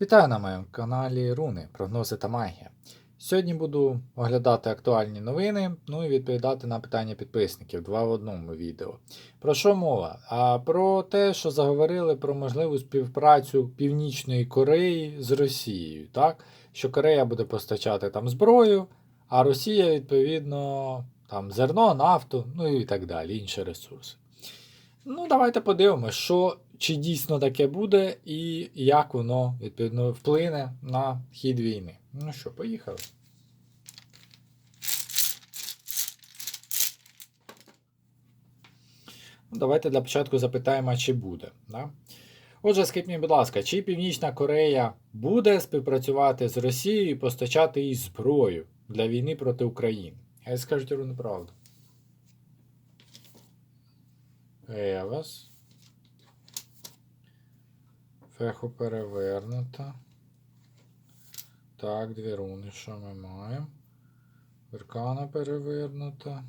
Вітаю на моєму каналі Руни, прогнози та магія. Сьогодні буду оглядати актуальні новини, ну і відповідати на питання підписників два в одному відео. Про що мова? А про те, що заговорили про можливу співпрацю Північної Кореї з Росією, так? Що Корея буде постачати там зброю, а Росія, відповідно, там зерно, нафту, ну і так далі, інші ресурси. Ну, давайте подивимося, що чи дійсно таке буде, і як воно відповідно вплине на хід війни. Ну що, поїхали. Ну, Давайте для початку запитаємо, чи буде. Да? Отже, скажіть мені, будь ласка, чи Північна Корея буде співпрацювати з Росією і постачати їй зброю для війни проти України? Хай скажуть рівну правду. Евас. Феху перевернута. Так, дві руни, що ми маємо? Веркана перевернута.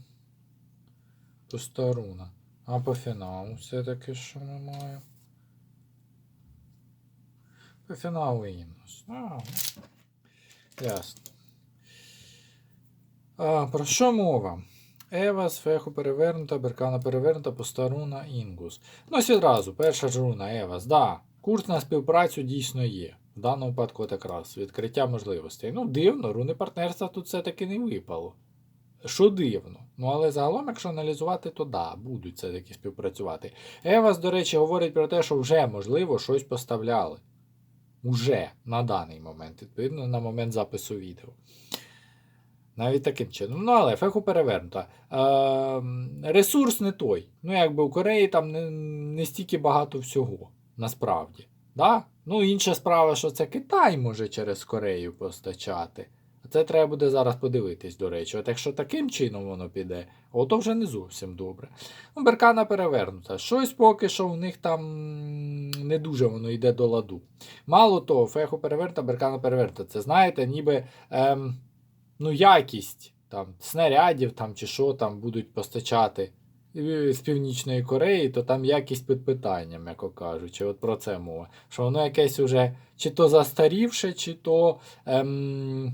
Пуста руна. А по фіналу все-таки що ми маємо? По фіналу Інус. А, ясно. А, про що мова? Евас, Феху перевернута, Беркана перевернута, Постаруна, Інгус. Ну, ось відразу, перша ж руна, Евас, да. Курс на співпрацю дійсно є. В даному випадку якраз відкриття можливостей. Ну, дивно, руни партнерства тут все-таки не випало. Що дивно. Ну, але загалом, якщо аналізувати, то да, будуть все-таки співпрацювати. Евас, до речі, говорить про те, що вже, можливо, щось поставляли. Уже на даний момент, відповідно, на момент запису відео. Навіть таким чином. Ну, але феху перевернута. Е, ресурс не той. Ну, якби у Кореї там не, не стільки багато всього, насправді. Да? Ну, інша справа, що це Китай може через Корею постачати. А Це треба буде зараз подивитись, до речі. От якщо таким чином воно піде, ото вже не зовсім добре. Ну, Беркана перевернута. Щось поки що в них там не дуже воно йде до ладу. Мало того, феху перевернута, беркана перевернута. Це знаєте, ніби. Ем, ну, якість там, снарядів там, чи що там будуть постачати з Північної Кореї, то там якість під питанням, м'яко кажучи. От про це мова. Що воно якесь уже чи то застарівше, чи то. Ем,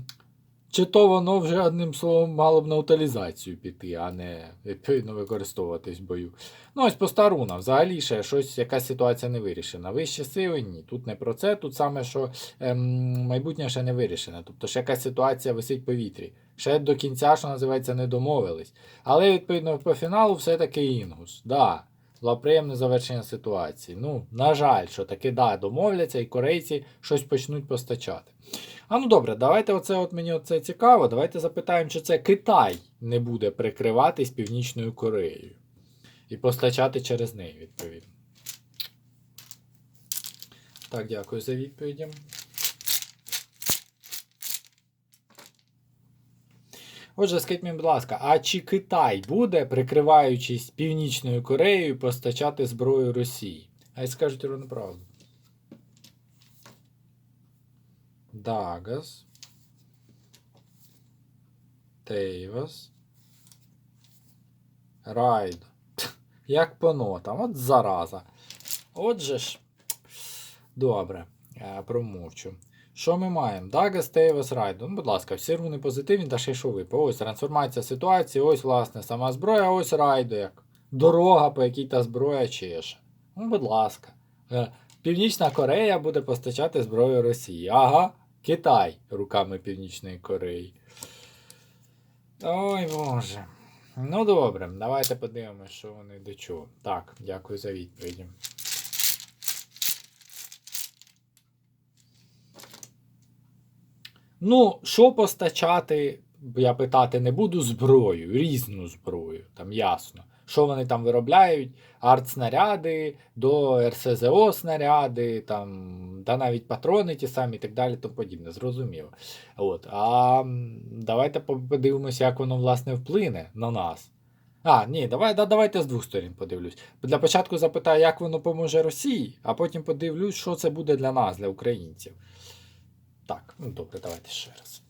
чи то воно вже одним словом мало б на утилізацію піти, а не відповідно використовуватись в бою. Ну, ось по старуна, взагалі ще щось, якась ситуація не вирішена. Вищі сили ні. Тут не про це, тут саме, що ем, майбутнє ще не вирішене. Тобто ще якась ситуація висить в повітрі. Ще до кінця, що називається, не домовились. Але, відповідно, по фіналу все-таки інгус. Да, було приємне завершення ситуації. Ну, на жаль, що таки да, домовляться, і корейці щось почнуть постачати. А ну добре, давайте оце от мені оце цікаво. Давайте запитаємо, чи це Китай не буде прикриватись Північною Кореєю. І постачати через неї, відповідно. Так, дякую за відповіді. Отже, скажіть мені, будь ласка, а чи Китай буде, прикриваючись Північною Кореєю, постачати зброю Росії? А й скажуть ровно правду. Дагас. Тейвас. Райд. Як по нотам, от зараза. Отже ж. Добре, промовчу. Що ми маємо? Дагас, Тейвас, Райд. Ну, будь ласка, всі руни позитивні, та ще й що випав. Ось трансформація ситуації, ось, власне, сама зброя, ось райду, як дорога, по якій та зброя чеше. Ну, будь ласка. Е, Північна Корея буде постачати зброю Росії. Ага. Китай руками Північної Кореї. Ой Боже. Ну добре, давайте подивимося, що вони до чого. Так, дякую за відповіді. Ну, що постачати, я питати не буду зброю, різну зброю, там ясно. Що вони там виробляють? Артснаряди, до РСЗО снаряди, там, та навіть патрони ті самі і так далі, тому подібне, зрозуміло. От. А давайте подивимося, як воно власне вплине на нас. А, ні, давай, да, давайте з двох сторін подивлюсь. Для початку запитаю, як воно поможе Росії, а потім подивлюсь, що це буде для нас, для українців. Так, ну добре, давайте ще раз.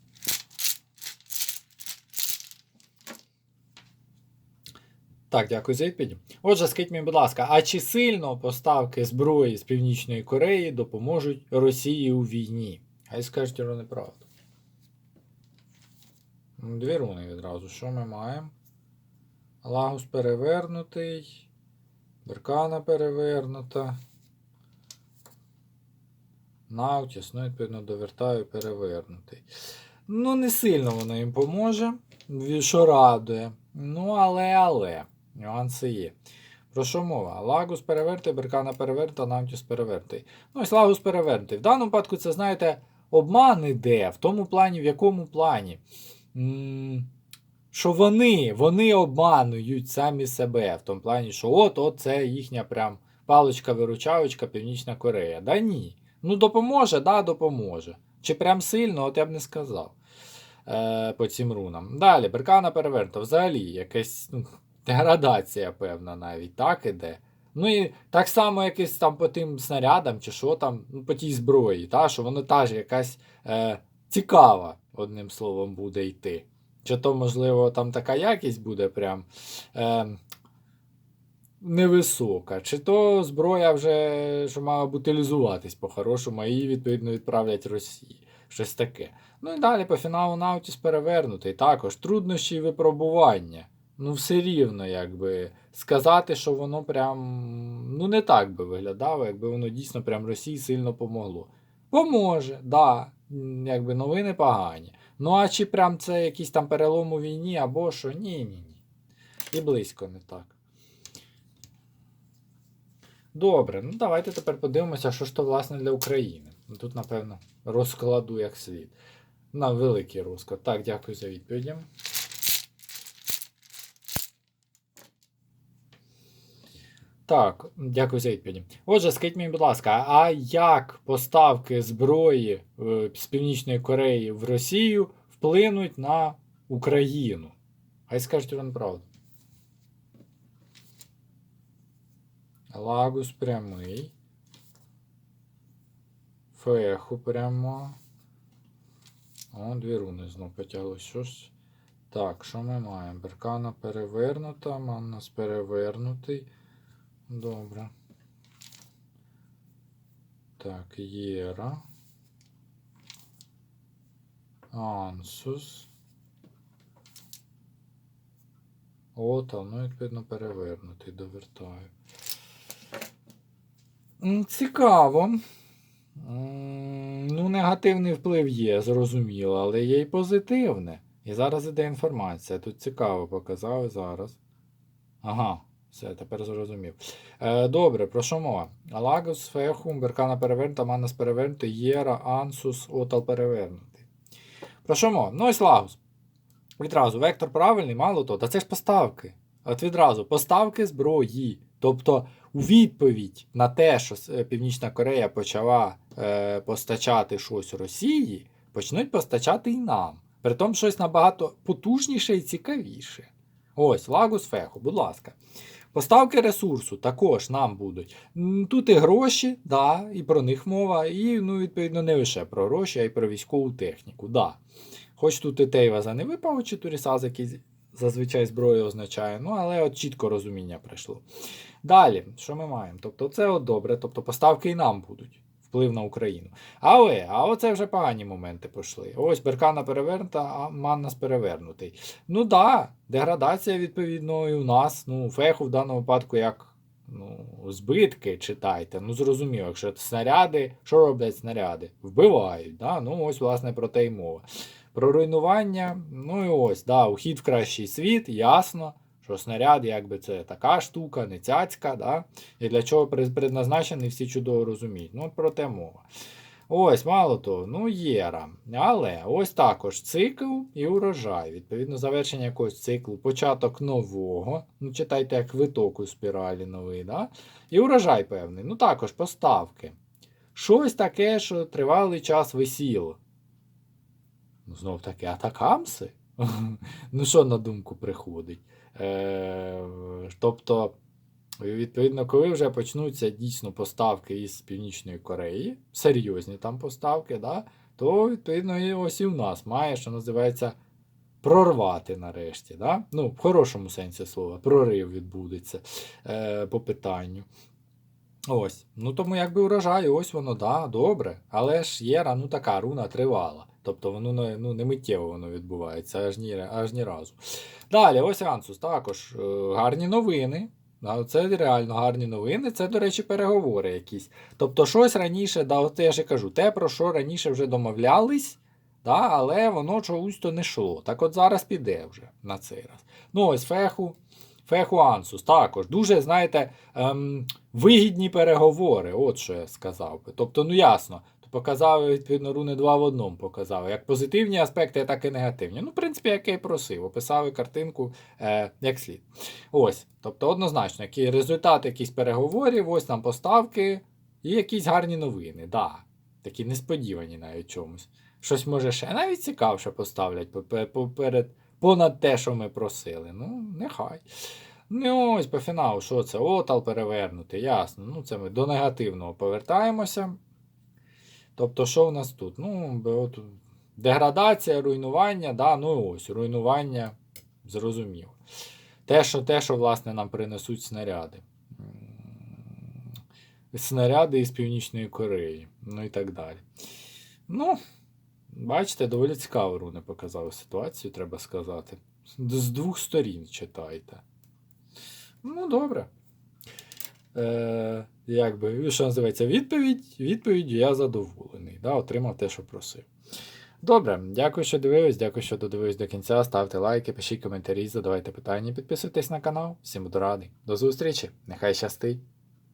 Так, дякую за відповідь. Отже, скажіть мені, будь ласка, а чи сильно поставки зброї з Північної Кореї допоможуть Росії у війні? Хай скажуть руни правду. Дві руни відразу. Що ми маємо? Лагус перевернутий. Беркана перевернута. Наутіс, ну, відповідно, довертаю перевернутий. Ну, не сильно воно їм поможе, що радує. Ну, але, але, нюанси є. Про що мова? Лагус перевертий, Беркана переверта, Наутіс перевертий. Ну, ось Лагус перевернутий. В даному випадку це, знаєте, обман іде, в тому плані, в якому плані. М, Що вони, вони обманують самі себе, в тому плані, що от, от це їхня прям паличка-виручалочка Північна Корея. Да ні. Ну, допоможе, да, допоможе. Чи прям сильно, от я б не сказав. Е, по цим рунам. Далі, Беркана перевернута. Взагалі, якась ну, деградація, певна, навіть так іде. Ну і так само якось там по тим снарядам, чи що там, ну, по тій зброї, та, що воно теж якась е, цікава, одним словом, буде йти. Чи то, можливо, там така якість буде прям е, невисока, чи то зброя вже що мала б утилізуватись по-хорошому, а її, відповідно, відправлять Росії. Щось таке. Ну і далі по фіналу Наутіс перевернутий. Також труднощі і випробування. Ну, все рівно, якби сказати, що воно прям ну не так би виглядало, якби воно дійсно прям Росії сильно помогло. Поможе, да, якби новини погані. Ну а чи прям це якийсь там перелом у війні або що? Ні, ні, ні. І близько не так. Добре, ну давайте тепер подивимося, що ж то власне для України. Тут, напевно, розкладу як слід. На великий розклад. Так, дякую за відповіді. Так, дякую за відповіді. Отже, скажіть мені, будь ласка, а як поставки зброї е, з Північної Кореї в Росію вплинуть на Україну? Хай скажуть вам правду. Лагус прямий. Феху прямо. О, дві руни знов потягли. Що ж? Так, що ми маємо? Беркана перевернута, Маннас перевернутий. Добре. Так, Єра. Ансус. Ота, ну, відповідно, перевернутий, довертаю. Цікаво. Ну, негативний вплив є, зрозуміло, але є і позитивне. І зараз іде інформація. Тут цікаво показали зараз. Ага, все, тепер зрозумів. Е, добре, про що мова? Алагус, Фехум, Беркана перевернута, Манас перевернутий, Єра, Ансус, Отал перевернутий. Про що мова? Ну ось Лагус. Відразу, вектор правильний, мало того, та це ж поставки. От відразу, поставки зброї. Тобто, у відповідь на те, що е, Північна Корея почала е, постачати щось Росії, почнуть постачати і нам. При тому щось набагато потужніше і цікавіше. Ось, Лагус Феху, будь ласка. Поставки ресурсу також нам будуть. Тут і гроші, да, і про них мова, і, ну, відповідно, не лише про гроші, а й про військову техніку. Да. Хоч тут і Тейваза не випав, чи Турісаз, який зазвичай зброю означає, ну, але от чітко розуміння прийшло. Далі, що ми маємо? Тобто, це от добре, тобто поставки і нам будуть. Вплив на Україну. Але, а оце вже погані моменти пішли. Ось Беркана перевернута, а Маннас перевернутий. Ну да, деградація, відповідно, і у нас. Ну, феху в даному випадку як ну, збитки читайте. Ну, зрозуміло, якщо снаряди, що роблять снаряди? Вбивають. Да? Ну, ось, власне, про те й мова. Про руйнування, ну і ось, да, ухід в кращий світ, ясно, що снаряд, якби це така штука, не цяцька, да? і для чого предназначений, всі чудово розуміють. Ну, про те мова. Ось, мало того, ну єра. Але ось також цикл і урожай. Відповідно, завершення якогось циклу, початок нового. Ну, читайте, як виток у спіралі новий, да? і урожай певний. Ну, також поставки. Щось таке, що тривалий час висіло. Ну, знов таки, атакамси? ну, що на думку приходить? Е, тобто, відповідно, коли вже почнуться дійсно поставки із Північної Кореї, серйозні там поставки, да, то, відповідно, і ось і в нас має, що називається прорвати нарешті. Да? Ну, в хорошому сенсі слова, прорив відбудеться е, по питанню. Ось. Ну тому якби урожай, ось воно, да, добре. Але ж єра, ну така руна тривала. Тобто воно ну, не миттєво воно відбувається, аж ні, аж ні разу. Далі, ось Ансус, також е, гарні новини. Це реально гарні новини. Це, до речі, переговори якісь. Тобто, щось раніше, да, от я ж кажу, те, про що раніше вже домовлялись, да, але воно чогось то не йшло. Так от зараз піде вже на цей раз. Ну, ось феху. Феху Ансус також. Дуже, знаєте, ем, вигідні переговори, от що я сказав би. Тобто, ну ясно, показав, відповідно, руни 2 в одному показав. Як позитивні аспекти, так і негативні. Ну, в принципі, як я і просив, описав і картинку е, як слід. Ось. Тобто, однозначно, які результати якісь переговорів, ось там поставки і якісь гарні новини. Да. Такі несподівані навіть чомусь. Щось може ще навіть цікавше поставлять поперед, понад те, що ми просили. Ну, нехай. Ну, ось по фіналу, що це? Отал перевернути, ясно. Ну, це ми до негативного повертаємося. Тобто, що в нас тут? Ну, от, деградація, руйнування, да, ну ось, руйнування, зрозуміло. Те, що, те, що власне, нам принесуть снаряди. Снаряди із Північної Кореї, ну і так далі. Ну, бачите, доволі цікаво руни показали ситуацію, треба сказати. З двох сторін читайте. Ну, добре. Е, якби, що називається, відповідь. Відповідь я задоволений. Да, отримав те, що просив. Добре, дякую, що дивились, дякую, що додивились до кінця. Ставте лайки, пишіть коментарі, задавайте питання, підписуйтесь на канал. Всім буду радий. До зустрічі! Нехай щастить!